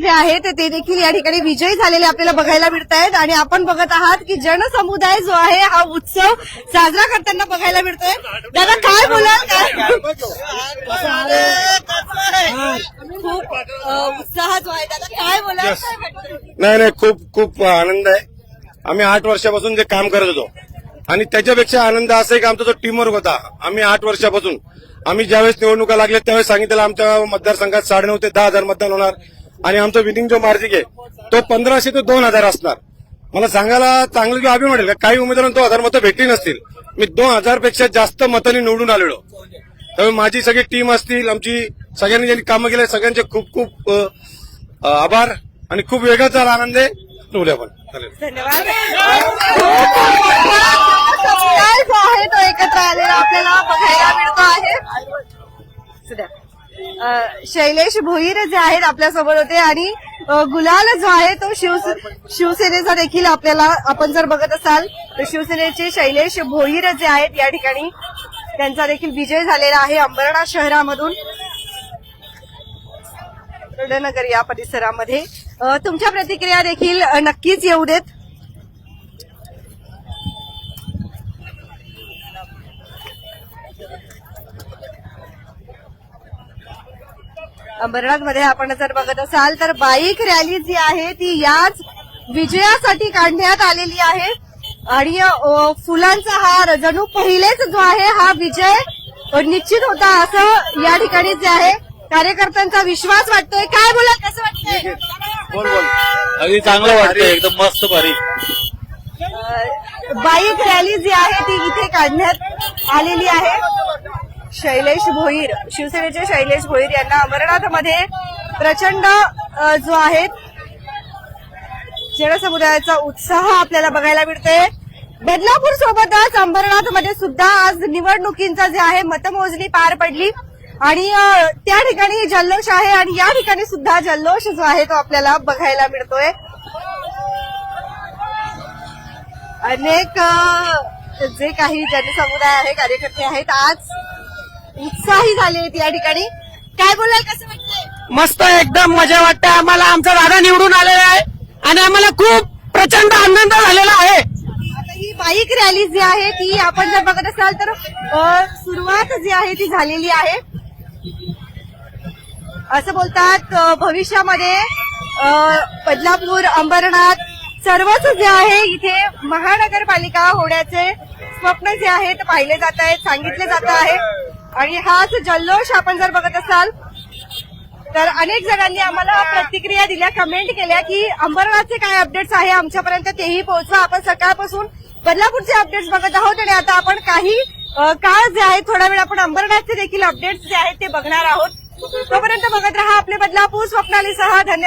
जे आहेत ते देखील या ठिकाणी विजयी झालेले आपल्याला बघायला मिळत आहेत आणि आपण बघत आहात की जनसमुदाय जो आहे हा उत्सव साजरा करताना बघायला मिळतोय. दादा काय बोलाल? काय? खूप उत्साह जो आहे दादा काय बोलाल? नाही नाही खूप खूप आनंद आहे. आम्ही आठ वर्षापासून जे काम करत होतो. आणि त्याच्यापेक्षा आनंद असा आहे की आमचा जो टीमवर्क होता आम्ही आठ वर्षापासून. आम्ही ज्यावेळेस निवडणुका लागल्या त्यावेळेस सांगितलेलं आमच्या मतदारसंघात साडेनऊ ते दहा हजार मतदान होणार. आणि आमचा विनिंग जो मार्जिक आहे तो पंधराशे ते दोन हजार असणार. मला सांगायला चांगलं किंवा अभिमान वाटेल का काही उमेदवारांना दोन हजार मतं भेटली नसतील. मी दोन हजारपेक्षा जास्त मतांनी निवडून आलेलो. त्यामुळे माझी सगळी टीम असतील आमची सगळ्यांनी ज्यांनी कामं केली सगळ्यांचे खूप खूप आभार आणि खूप वेगळाच आनंद आहे उद्या आपण चालेल. धन्यवाद. तो एकत्र आलेला आपल्याला बघायला मिळतो. शैलेश भोईर जे आहेत आपल्यासोबत होते आणि गुलाल जो आहे तो शिवसे शिवसेनेचा देखील आपल्याला आपण जर बघत असाल तर शिवसेनेचे शैलेश भोईर जे आहेत या ठिकाणी त्यांचा देखील विजय झालेला आहे अंबरणा शहरामधून. नगर या परिसरामध्ये. तुमच्या प्रतिक्रिया देखील नक्कीच येऊ देत. अंबरनाथमध्ये आपण जर बघत असाल तर बाईक रॅली जी आहे ती याच विजयासाठी काढण्यात आलेली आहे. आणि फुलांचा हार जणू पहिलेच जो आहे हा विजय निश्चित होता असं या ठिकाणी जे आहे कार्यकर्त्यांचा विश्वास वाटतोय. काय बोला कसं वाटतंय? बोल बोल. अगदी चांगलं वाटतंय एकदम मस्त भारी. बाईक रॅली जी आहे ती इथे काढण्यात आलेली आहे. शैलेश भोईर शिवसेनेचे शैलेश भोईर यांना अमरनाथमध्ये प्रचंड जो आहे जनसमुदायाचा उत्साह आपल्याला बघायला मिळते. बदलापूर सोबतच अंबरनाथमध्ये सुद्धा आज निवडणुकींचा जे आहे मतमोजणी पार पडली. आणि त्या ठिकाणी जल्लोष आहे आणि या ठिकाणी सुद्धा जल्लोष जो आहे तो आपल्याला बघायला मिळतोय. अनेक जे काही जनसमुदाय आहे कार्यकर्ते आहेत आज उत्साही झाले आहेत या ठिकाणी. काय बोलाल कसं वाटतंय? मस्त एकदम मजा वाटते आम्हाला आमचा दादा निवडून आलेला आहे आणि आम्हाला खूप प्रचंड आनंद झालेला आहे. आता ही बाईक रॅली जी आहे ती आपण जर बघत असाल तर सुरुवात जी आहे ती झालेली आहे. असं बोलतात भविष्यामध्ये बदलापूर अंबरनाथ सर्वच जे आहे इथे महानगरपालिका होण्याचे स्वप्न जे आहे ते पाहिले जात आहेत सांगितले जात आहे. आणि हाच जल्लोष आपण जर बघत असाल तर अनेक जणांनी आम्हाला प्रतिक्रिया दिल्या कमेंट केल्या की अंबरनाथचे काय अपडेट्स आहे आमच्यापर्यंत तेही पोहोचवा. आपण सकाळपासून बदलापूरचे अपडेट्स बघत आहोत आणि आता आपण काही काळ जे आहे थोडा वेळ आपण अंबरनाथचे देखील अपडेट्स जे आहेत ते बघणार आहोत. तोपर्यंत बघत राहा आपले बदलापूर स्वप्नालीसह धन्यवाद.